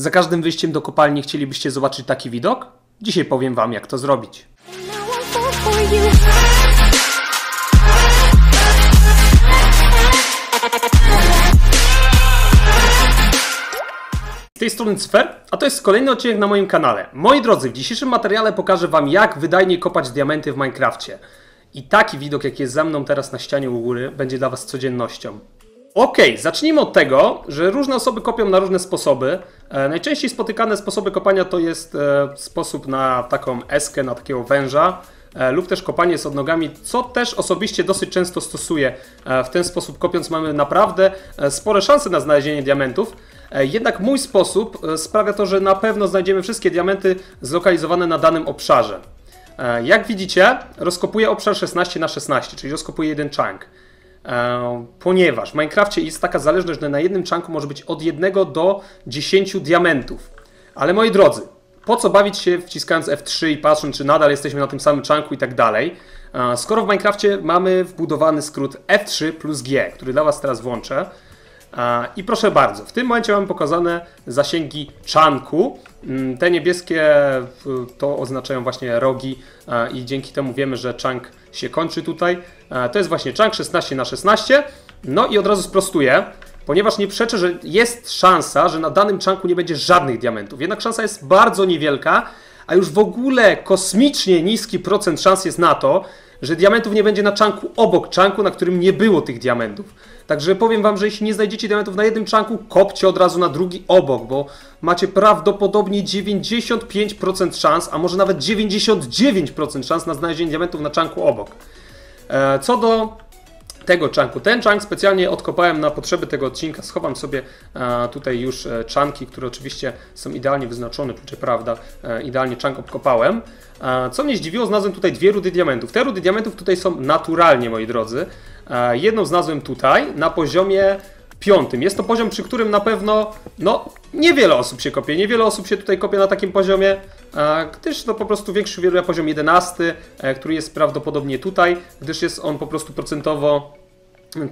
Za każdym wyjściem do kopalni chcielibyście zobaczyć taki widok? Dzisiaj powiem Wam, jak to zrobić. Z tej strony Cyfer, a to jest kolejny odcinek na moim kanale. Moi drodzy, w dzisiejszym materiale pokażę Wam, jak wydajnie kopać diamenty w Minecrafcie. I taki widok, jaki jest za mną teraz na ścianie u góry, będzie dla Was codziennością. Okay, zacznijmy od tego, że różne osoby kopią na różne sposoby. E, najczęściej spotykane sposoby kopania to jest e, sposób na taką eskę, na takiego węża, e, lub też kopanie z odnogami, co też osobiście dosyć często stosuję. W ten sposób kopiąc mamy naprawdę spore szanse na znalezienie diamentów. Jednak mój sposób sprawia to, że na pewno znajdziemy wszystkie diamenty zlokalizowane na danym obszarze. Jak widzicie, rozkopuję obszar 16 na 16, czyli rozkopuję jeden chunk. Ponieważ w Minecrafcie jest taka zależność, że na jednym chunku może być od 1 do 10 diamentów. Ale moi drodzy, po co bawić się wciskając F3 i patrząc, czy nadal jesteśmy na tym samym chunku i tak dalej, skoro w Minecrafcie mamy wbudowany skrót F3 plus G, który dla Was teraz włączę. I proszę bardzo, w tym momencie mamy pokazane zasięgi czanku. Mm, te niebieskie to oznaczają właśnie rogi i dzięki temu wiemy, że czank się kończy tutaj. To jest właśnie czank 16 na 16 No i od razu sprostuję, ponieważ nie przeczę, że jest szansa, że na danym czanku nie będzie żadnych diamentów. Jednak szansa jest bardzo niewielka, a już w ogóle kosmicznie niski procent szans jest na to, że diamentów nie będzie na czanku obok czanku, na którym nie było tych diamentów. Także powiem Wam, że jeśli nie znajdziecie diamentów na jednym czanku, kopcie od razu na drugi obok, bo macie prawdopodobnie 95% szans, a może nawet 99% szans na znalezienie diamentów na czanku obok. E, co do tego czanku. Ten czank specjalnie odkopałem na potrzeby tego odcinka. Schowam sobie e, tutaj już e, czanki, które oczywiście są idealnie wyznaczone, czy prawda, idealnie czank obkopałem. Co mnie zdziwiło, znalazłem tutaj dwie rudy diamentów. Te rudy diamentów tutaj są naturalnie, moi drodzy. Jedną znalazłem tutaj na poziomie piątym. Jest to poziom, przy którym na pewno no, niewiele osób się kopie. Niewiele osób się tutaj kopie na takim poziomie, gdyż to po prostu większy uwielbia poziom 11, e, który jest prawdopodobnie tutaj, gdyż jest on po prostu procentowo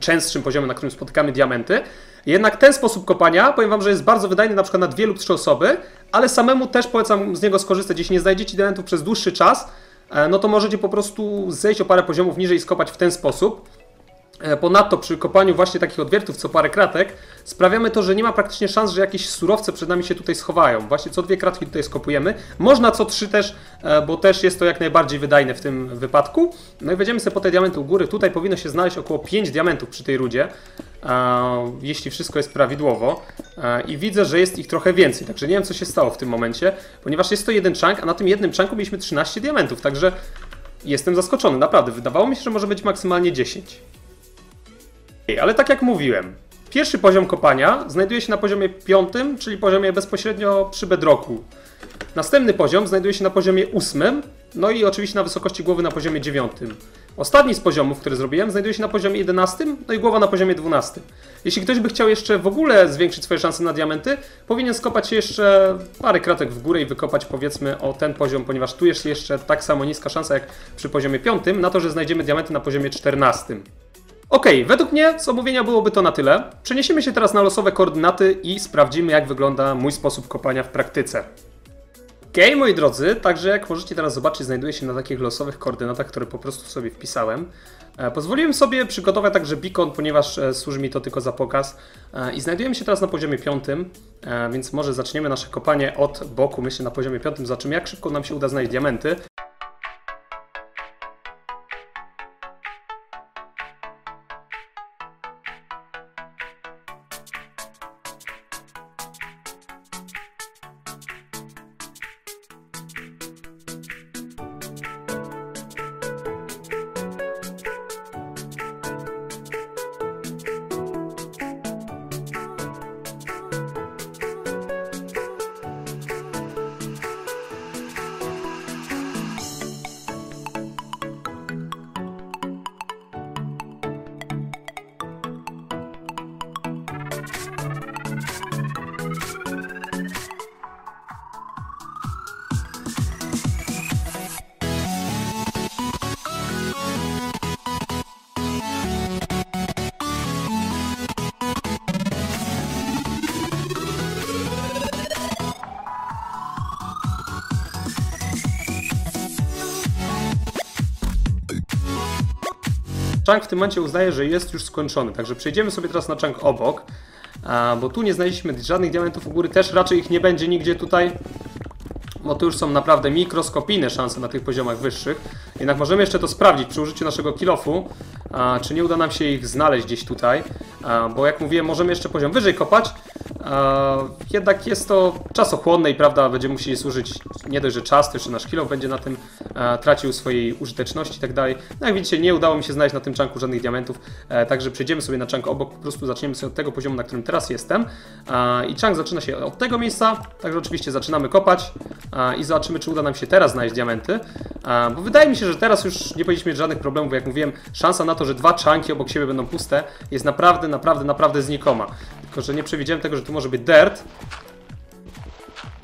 częstszym poziomem, na którym spotykamy diamenty. Jednak ten sposób kopania, powiem Wam, że jest bardzo wydajny na przykład na dwie lub trzy osoby, ale samemu też polecam z niego skorzystać. Jeśli nie znajdziecie diamentów przez dłuższy czas, e, no to możecie po prostu zejść o parę poziomów niżej i skopać w ten sposób. E, ponadto przy kopaniu właśnie takich odwiertów co parę kratek sprawiamy to, że nie ma praktycznie szans, że jakieś surowce przed nami się tutaj schowają. Właśnie co dwie kratki tutaj skopujemy. Można co trzy też, e, bo też jest to jak najbardziej wydajne w tym wypadku. No i wejdziemy sobie po te diamenty u góry. Tutaj powinno się znaleźć około 5 diamentów przy tej rudzie, e, jeśli wszystko jest prawidłowo. I widzę, że jest ich trochę więcej, także nie wiem co się stało w tym momencie, ponieważ jest to jeden chunk, a na tym jednym chunku mieliśmy 13 diamentów, także jestem zaskoczony, naprawdę. Wydawało mi się, że może być maksymalnie 10. Ale tak jak mówiłem, pierwszy poziom kopania znajduje się na poziomie piątym, czyli poziomie bezpośrednio przy bedroku. Następny poziom znajduje się na poziomie ósmym, no i oczywiście na wysokości głowy na poziomie dziewiątym. Ostatni z poziomów, który zrobiłem, znajduje się na poziomie 11, no i głowa na poziomie 12. Jeśli ktoś by chciał jeszcze w ogóle zwiększyć swoje szanse na diamenty, powinien skopać jeszcze parę kratek w górę i wykopać powiedzmy o ten poziom, ponieważ tu jest jeszcze tak samo niska szansa jak przy poziomie 5, na to, że znajdziemy diamenty na poziomie 14. Ok, według mnie z omówienia byłoby to na tyle. Przeniesiemy się teraz na losowe koordynaty i sprawdzimy jak wygląda mój sposób kopania w praktyce. Ok, moi drodzy, także jak możecie teraz zobaczyć, znajduję się na takich losowych koordynatach, które po prostu sobie wpisałem. E, pozwoliłem sobie przygotować także beacon, ponieważ e, służy mi to tylko za pokaz. E, I znajdujemy się teraz na poziomie piątym, więc może zaczniemy nasze kopanie od boku. Myślę na poziomie piątym, zobaczymy jak szybko nam się uda znaleźć diamenty. Chunk w tym momencie uznaje, że jest już skończony, także przejdziemy sobie teraz na chunk obok, bo tu nie znaleźliśmy żadnych diamentów u góry, też raczej ich nie będzie nigdzie tutaj bo tu już są naprawdę mikroskopijne szanse na tych poziomach wyższych. Jednak możemy jeszcze to sprawdzić przy użyciu naszego kilofu, czy nie uda nam się ich znaleźć gdzieś tutaj, bo jak mówiłem, możemy jeszcze poziom wyżej kopać, jednak jest to czasochłonne i prawda, będziemy musieli służyć nie dość, że czas, to jeszcze nasz kilof będzie na tym tracił swojej użyteczności i tak dalej. No jak widzicie, nie udało mi się znaleźć na tym czanku żadnych diamentów, e, także przejdziemy sobie na czank obok, po prostu zaczniemy sobie od tego poziomu, na którym teraz jestem. I czank zaczyna się od tego miejsca, także oczywiście zaczynamy kopać i zobaczymy, czy uda nam się teraz znaleźć diamenty. Bo wydaje mi się, że teraz już nie powinniśmy mieć żadnych problemów, bo jak mówiłem, szansa na to, że dwa czanki obok siebie będą puste jest naprawdę, naprawdę, naprawdę znikoma. Tylko, że nie przewidziałem tego, że tu może być dirt,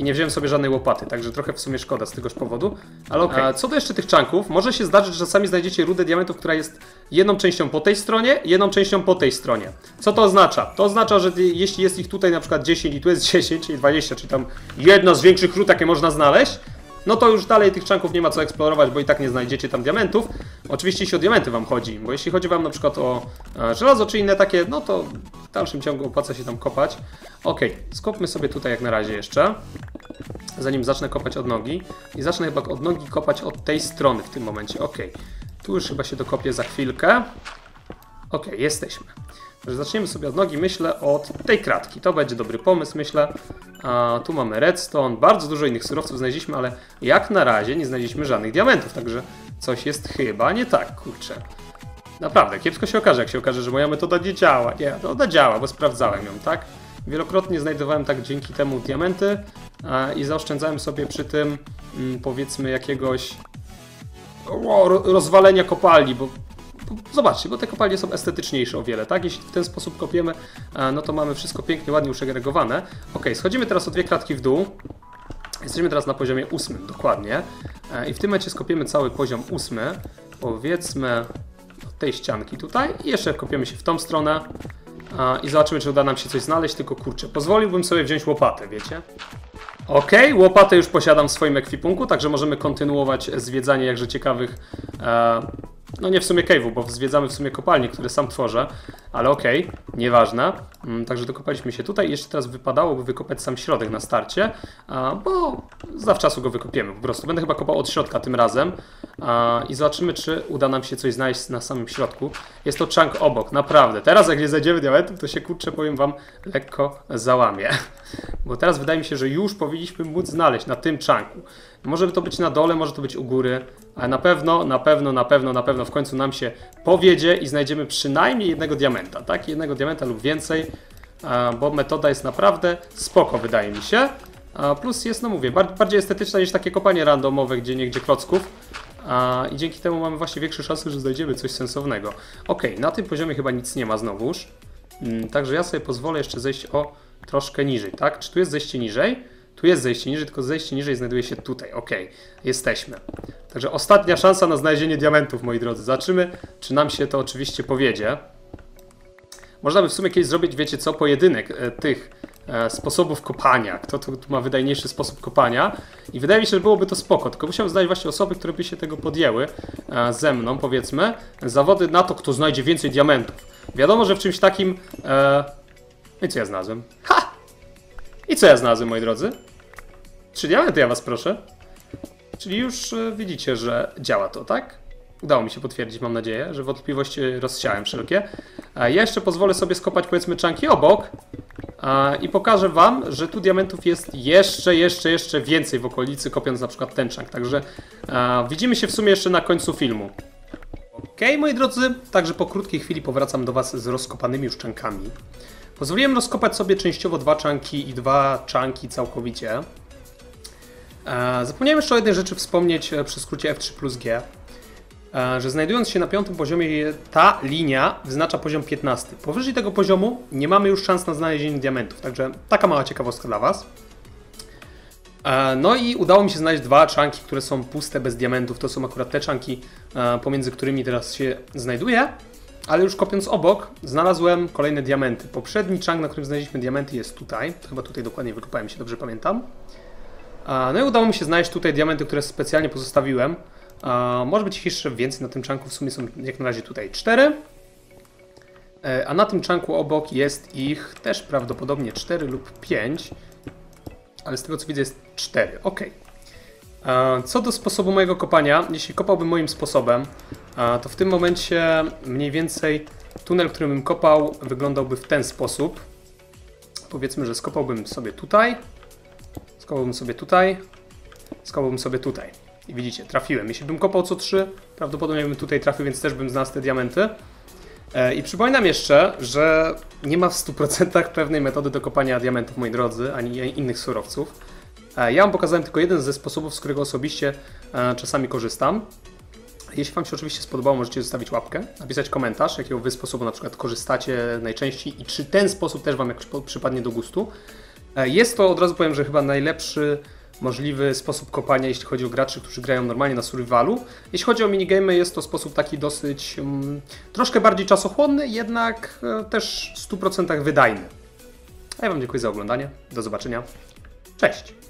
i nie wziąłem sobie żadnej łopaty, także trochę w sumie szkoda z tegoż powodu. Ale okej, okay. co do jeszcze tych czanków, może się zdarzyć, że czasami znajdziecie rudę diamentów, która jest jedną częścią po tej stronie, jedną częścią po tej stronie. Co to oznacza? To oznacza, że jeśli jest ich tutaj na przykład 10 i tu jest 10 i 20, czyli tam jedna z większych rud, jakie można znaleźć, no to już dalej tych czanków nie ma co eksplorować, bo i tak nie znajdziecie tam diamentów. Oczywiście jeśli o diamenty wam chodzi, bo jeśli chodzi wam na przykład o e, żelazo czy inne takie, no to w dalszym ciągu opłaca się tam kopać. Ok, skopmy sobie tutaj jak na razie jeszcze, zanim zacznę kopać od nogi. I zacznę chyba od nogi kopać od tej strony w tym momencie. Ok, tu już chyba się dokopię za chwilkę. Ok, jesteśmy. Także zaczniemy sobie od nogi, myślę, od tej kratki. To będzie dobry pomysł, myślę. A, tu mamy redstone, bardzo dużo innych surowców znaleźliśmy, ale jak na razie nie znaleźliśmy żadnych diamentów, także coś jest chyba nie tak, kurczę. Naprawdę, kiepsko się okaże, jak się okaże, że moja metoda nie działa. Nie, metoda działa, bo sprawdzałem ją, tak? Wielokrotnie znajdowałem tak dzięki temu diamenty i zaoszczędzałem sobie przy tym, mm, powiedzmy, jakiegoś rozwalenia kopalni, bo zobaczcie, bo te kopalnie są estetyczniejsze o wiele, tak? Jeśli w ten sposób kopiemy, no to mamy wszystko pięknie, ładnie uszegregowane. Ok, schodzimy teraz o dwie kratki w dół. Jesteśmy teraz na poziomie ósmym, dokładnie. E, I w tym momencie skopiemy cały poziom ósmy. Powiedzmy do tej ścianki tutaj. I jeszcze kopiemy się w tą stronę. I zobaczymy, czy uda nam się coś znaleźć. Tylko kurczę, pozwoliłbym sobie wziąć łopatę, wiecie? Ok, łopatę już posiadam w swoim ekwipunku, także możemy kontynuować zwiedzanie jakże ciekawych e, no nie w sumie cave'u, bo zwiedzamy w sumie kopalnie, które sam tworzę, ale okej, okay, nieważne. Mm, także dokopaliśmy się tutaj. Jeszcze teraz wypadałoby wykopać sam środek na starcie, bo zawczasu go wykopiemy po prostu. Będę chyba kopał od środka tym razem i zobaczymy, czy uda nam się coś znaleźć na samym środku. Jest to chunk obok, naprawdę. Teraz jak nie znajdziemy diamentów, to się kurczę, powiem wam, lekko załamie. Bo teraz wydaje mi się, że już powinniśmy móc znaleźć na tym chunku. Może to być na dole, może to być u góry, ale na pewno, na pewno, na pewno, na pewno w końcu nam się powiedzie i znajdziemy przynajmniej jednego diamenta, tak? Jednego diamenta lub więcej, bo metoda jest naprawdę spoko, wydaje mi się. Plus jest, no mówię, bardziej estetyczna niż takie kopanie randomowe, gdzie niegdzie klocków. I dzięki temu mamy właśnie większe szanse, że znajdziemy coś sensownego. Ok, na tym poziomie chyba nic nie ma znowuż. Mm, także ja sobie pozwolę jeszcze zejść o troszkę niżej, tak? Czy tu jest zejście niżej? Tu jest zejście niżej, tylko zejście niżej znajduje się tutaj. Ok, jesteśmy. Także ostatnia szansa na znalezienie diamentów, moi drodzy. Zobaczymy, czy nam się to oczywiście powiedzie. Można by w sumie kiedyś zrobić, wiecie co, pojedynek e, tych sposobów kopania. Kto tu, tu, ma wydajniejszy sposób kopania. I wydaje mi się, że byłoby to spoko. Tylko musiałbym znaleźć właśnie osoby, które by się tego podjęły e, ze mną, powiedzmy. Zawody na to, kto znajdzie więcej diamentów. Wiadomo, że w czymś takim... E... I co ja znalazłem? Ha! I co ja znalazłem, moi drodzy? Trzy diamenty, ja was proszę. Czyli już e, widzicie, że działa to, tak? Udało mi się potwierdzić, mam nadzieję, że wątpliwości rozsiałem wszelkie. Ja jeszcze pozwolę sobie skopać, powiedzmy, czanki obok i pokażę wam, że tu diamentów jest jeszcze, jeszcze, jeszcze więcej w okolicy, kopiąc na przykład ten czank. Także widzimy się w sumie jeszcze na końcu filmu. Ok, moi drodzy, także po krótkiej chwili powracam do was z rozkopanymi już czankami. Pozwoliłem rozkopać sobie częściowo dwa czanki i dwa czanki całkowicie. Zapomniałem jeszcze o jednej rzeczy wspomnieć e, przy skrócie F3 plus G, że znajdując się na piątym poziomie, ta linia wyznacza poziom 15. Powyżej tego poziomu nie mamy już szans na znalezienie diamentów, także taka mała ciekawostka dla Was. No i udało mi się znaleźć dwa czanki, które są puste, bez diamentów. To są akurat te czanki, pomiędzy którymi teraz się znajduję. Ale już kopiąc obok, znalazłem kolejne diamenty. Poprzedni chunk, na którym znaleźliśmy diamenty, jest tutaj. Chyba tutaj dokładnie wykopałem się, dobrze pamiętam. No i udało mi się znaleźć tutaj diamenty, które specjalnie pozostawiłem, Może być ich jeszcze więcej na tym czanku, w sumie są jak na razie tutaj cztery. E, A na tym czanku obok jest ich też prawdopodobnie 4 lub 5, ale z tego co widzę jest 4. Ok. Co do sposobu mojego kopania, jeśli kopałbym moim sposobem, to w tym momencie mniej więcej tunel, którym bym kopał, wyglądałby w ten sposób. Powiedzmy, że skopałbym sobie tutaj, skopałbym sobie tutaj, skopałbym sobie tutaj. I widzicie, trafiłem. Jeśli bym kopał co 3, prawdopodobnie bym tutaj trafił, więc też bym znalazł te diamenty. E, I przypominam jeszcze, że nie ma w 100% pewnej metody do kopania diamentów, moi drodzy, ani innych surowców. E, Ja Wam pokazałem tylko jeden ze sposobów, z którego osobiście e, czasami korzystam. Jeśli Wam się oczywiście spodobało, możecie zostawić łapkę, napisać komentarz, jakiego Wy sposobu na przykład korzystacie najczęściej i czy ten sposób też Wam jakoś przypadnie do gustu. Jest to, od razu powiem, że chyba najlepszy możliwy sposób kopania, jeśli chodzi o graczy, którzy grają normalnie na survivalu. Jeśli chodzi o minigamy, jest to sposób taki dosyć mm, troszkę bardziej czasochłonny, jednak e, też w 100% wydajny. A ja Wam dziękuję za oglądanie. Do zobaczenia. Cześć!